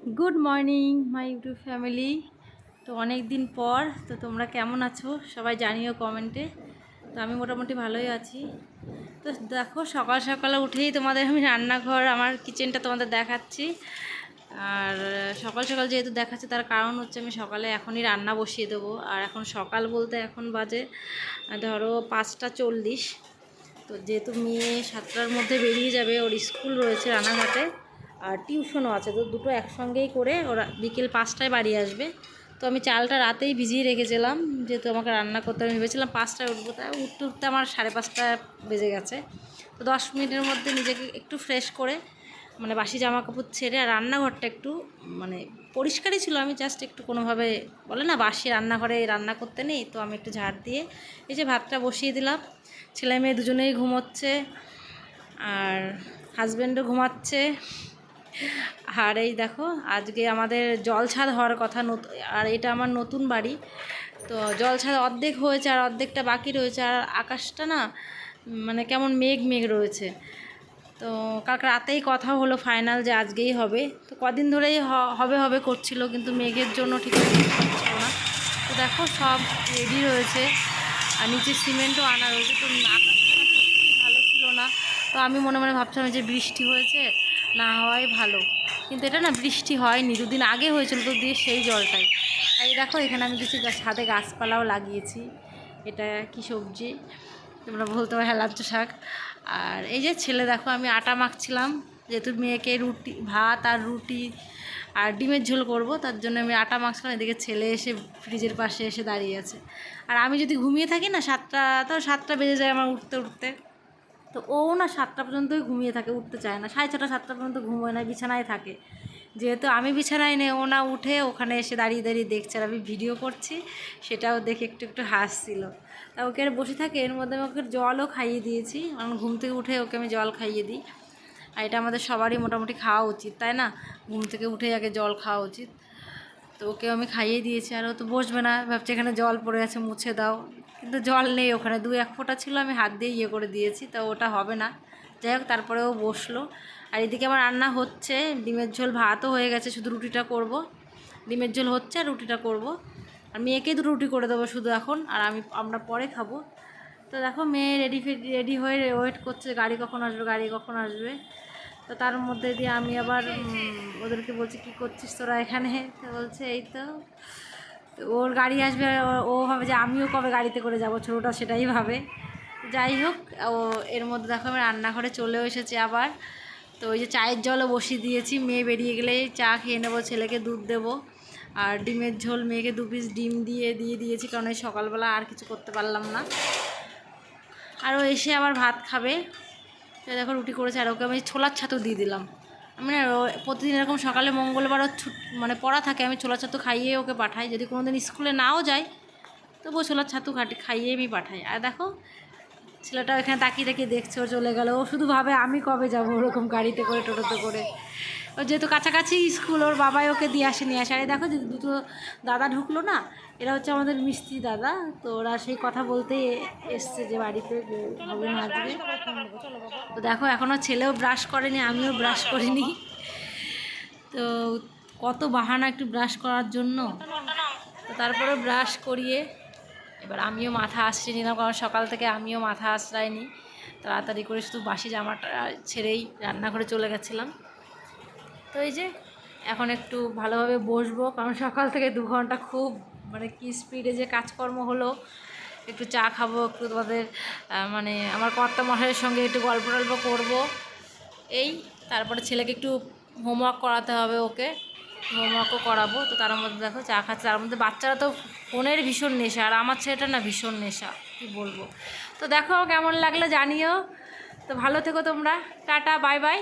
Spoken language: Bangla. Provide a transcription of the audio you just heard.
Good morning my YouTube family তো অনেক দিন পর, তো তোমরা কেমন আছো? সবাই জানিও কমেন্টে তো আমি মোটামুটি ভালোই আছি। তো দেখো, সকাল সকালে উঠেই তোমাদের আমি রান্নাঘর, আমার কিচেনটা তোমাদের দেখাচ্ছি। আর সকাল সকাল যেহেতু দেখাচ্ছে, তার কারণ হচ্ছে আমি সকালে এখনই রান্না বসিয়ে দেবো। আর এখন সকাল বলতে এখন বাজে, ধরো পাঁচটা চল্লিশ। তো যেহেতু মেয়ে সাতটার মধ্যে বেরিয়ে যাবে, ওর স্কুল রয়েছে রানাঘাটে আর টিউশনও আছে, তো দুটো একসঙ্গেই করে ওরা বিকেল পাঁচটায় বাড়ি আসবে। তো আমি চালটা রাতেই ভিজিয়ে রেখেছিলাম, যেহেতু আমাকে রান্না করতে আমি ভেবেছিলাম পাঁচটায় উঠবো তাই উঠতে উঠতে আমার সাড়ে পাঁচটা বেজে গেছে। তো দশ মিনিটের মধ্যে নিজেকে একটু ফ্রেশ করে মানে বাসি জামা কাপড় ছেড়ে আর রান্নাঘরটা একটু মানে পরিষ্কারই ছিল, আমি জাস্ট একটু কোনোভাবে, বলে না বাসি রান্নাঘরে রান্না করতে নেই, তো আমি একটু ঝাড় দিয়ে এই যে ভাতটা বসিয়ে দিলাম। ছেলে মেয়ে দুজনেই ঘুমোচ্ছে, আর হাজব্যান্ডও ঘুমাচ্ছে আর এই দেখো, আজকে আমাদের জল ছাদ হওয়ার কথা আর এটা আমার নতুন বাড়ি। তো জল ছাদ অর্ধেক হয়েছে আর অর্ধেকটা বাকি রয়েছে, আর আকাশটা না মানে কেমন মেঘ মেঘ রয়েছে। তো কালকে রাতেই কথা হলো ফাইনাল যে আজকেই হবে। তো কদিন ধরেই হবে হবে করছিল, কিন্তু মেঘের জন্য ঠিক হচ্ছিল না। তো দেখো, সব রেডি রয়েছে, আর নিচে সিমেন্টও আনা রয়েছে, তো আকাশটা ভালো ছিল না। তো আমি মনে মনে ভাবছিলাম যে বৃষ্টি হয়েছে না হওয়াই ভালো। কিন্তু এটা না বৃষ্টি হয়নি দুদিন আগে হয়েছিল তো দিয়ে সেই জলটাই। এই দেখো, এখানে আমি কিছু ছাদে গাছপালাও লাগিয়েছি। এটা কি সবজি? তোমরা বলতে পারো হেলাঞ্চ শাক। আর এই যে ছেলে দেখো, আমি আটা মাখছিলাম। যেহেতু মেয়েকে রুটি, ভাত আর রুটি আর ডিমের ঝোল করব, তার জন্য আমি আটা মাখছিলাম। এদিকে ছেলে এসে ফ্রিজের পাশে এসে দাঁড়িয়ে আছে। আর আমি যদি ঘুমিয়ে থাকি না, সাতটা, তো সাতটা বেজে যায় আমার উঠতে উঠতে। তো ও না সাতটা পর্যন্তই ঘুমিয়ে থাকে, উঠতে চায় না। সাড়ে ছটা, সাতটা পর্যন্ত ঘুমোয় না, বিছানায় থাকে। যেহেতু আমি বিছানায় নেই, ও না উঠে ওখানে এসে দাঁড়িয়ে দাঁড়িয়ে দেখছে আর আমি ভিডিও করছি, সেটাও দেখে একটু একটু হাসছিল। তা ওকে আর বসে থাকে, এর মধ্যে আমি ওকে জলও খাইয়ে দিয়েছি। কারণ ঘুম থেকে উঠে ওকে আমি জল খাইয়ে দিই। আর এটা আমাদের সবারই মোটামুটি খাওয়া উচিত, তাই না? ঘুম থেকে উঠে আগে জল খাওয়া উচিত। তো ওকে আমি খাইয়ে দিয়েছি, আর ও তো বসবে না। ভাবছে এখানে জল পড়ে আছে, মুছে দাও। কিন্তু জল নেই ওখানে। দু এক ফোঁটা ছিল, আমি হাত দিয়ে ইয়ে করে দিয়েছি, তো ওটা হবে না। যাই হোক তারপরে ও বসল। আর এদিকে আমার রান্না হচ্ছে। ডিমের ঝোল ভাতও হয়ে গেছে, শুধু রুটিটা করব। ডিমের ঝোল হচ্ছে আর রুটিটা করব। আর মেয়েকেই দুটো রুটি করে দেবো শুধু এখন, আর আমি, আমরা পরে খাব। তো দেখো, মেয়ে রেডি রেডি হয়ে ওয়েট করছে, গাড়ি কখন আসবে, গাড়ি কখন আসবে। তো তার মধ্যে দিয়ে আমি আবার ওদেরকে বলছি, কি করছিস তোরা এখানে? বলছে, এই তো। ওর গাড়ি আসবে, ও- ভাবে যে আমিও কবে গাড়িতে করে যাব, ছোটোটা সেটাই ভাবে। যাই হোক, ও এর মধ্যে দেখো আমি রান্নাঘরে চলেও এসেছি আবার। তো ওই যে চায়ের জলও বসিয়ে দিয়েছি, মেয়ে বেরিয়ে গেলেই চা খেয়ে নেব, ছেলেকে দুধ দেবো। আর ডিমের ঝোল, মেয়েকে দু পিস ডিম দিয়ে দিয়ে দিয়েছি, কারণ এই সকালবেলা আর কিছু করতে পারলাম না। আর ও এসে আবার ভাত খাবে। দেখো রুটি করেছে, আর ওকে আমি ছোলার ছাতু দিয়ে দিলাম। আমি না প্রতিদিন এরকম সকালে মঙ্গলবারও মানে পড়া থাকে, আমি ছোলা ছাতু খাইয়ে ওকে পাঠাই। যদি কোনো দিন স্কুলে নাও যাই তবুও ছোলার ছাতু খাটি খাইয়ে আমি পাঠাই। আর দেখো ছেলেটা এখানে তাকিয়ে তাকিয়ে দেখছে, ও চলে গেলো। ও শুধু ভাবে, আমি কবে যাব? ওরকম গাড়িতে করে, টোটোতে করে। ও যেহেতু কাছাকাছি স্কুল, ওর বাবাই ওকে দিয়ে আসে নিয়ে আসে আর দেখো যে দুটো দাদা ঢুকলো না, এরা হচ্ছে আমাদের মিস্ত্রি দাদা। তো ওরা সেই কথা বলতে এসছে যে বাড়িতে না আজকে তো দেখো এখনও ছেলেও ব্রাশ করেনি, আমিও ব্রাশ করিনি। তো কত বাহানা একটু ব্রাশ করার জন্য। তো তারপরে ব্রাশ করিয়ে এবার আমিও মাথা আশ্রয় নিলাম, কারণ সকাল থেকে আমিও মাথা আশ্রয়নি তাড়াতাড়ি করে শুধু বাসি জামাটা ছেড়েই রান্নাঘরে চলে গেছিলাম। তো এই যে, এখন একটু ভালোভাবে বসবো, কারণ সকাল থেকে দু ঘণ্টা খুব মানে কি স্পিডে যে কাজকর্ম হলো, একটু চা খাব, একটু তোমাদের মানে আমার কর্তা মশাইয়ের সঙ্গে একটু গল্প টল্প করব। এই, তারপরে ছেলেকে একটু হোমওয়ার্ক করাতে হবে ওকে হোমওয়ার্কও করাবো। তো তার মধ্যে দেখো চা খাচ্ছে, তার মধ্যে বাচ্চারা তো ফোনের ভীষণ নেশা, আর আমার ছেলেটা না ভীষণ নেশা, কি বলব। তো দেখো কেমন লাগল জানিও। তো ভালো থেকো তোমরা, টাটা, বাই বাই।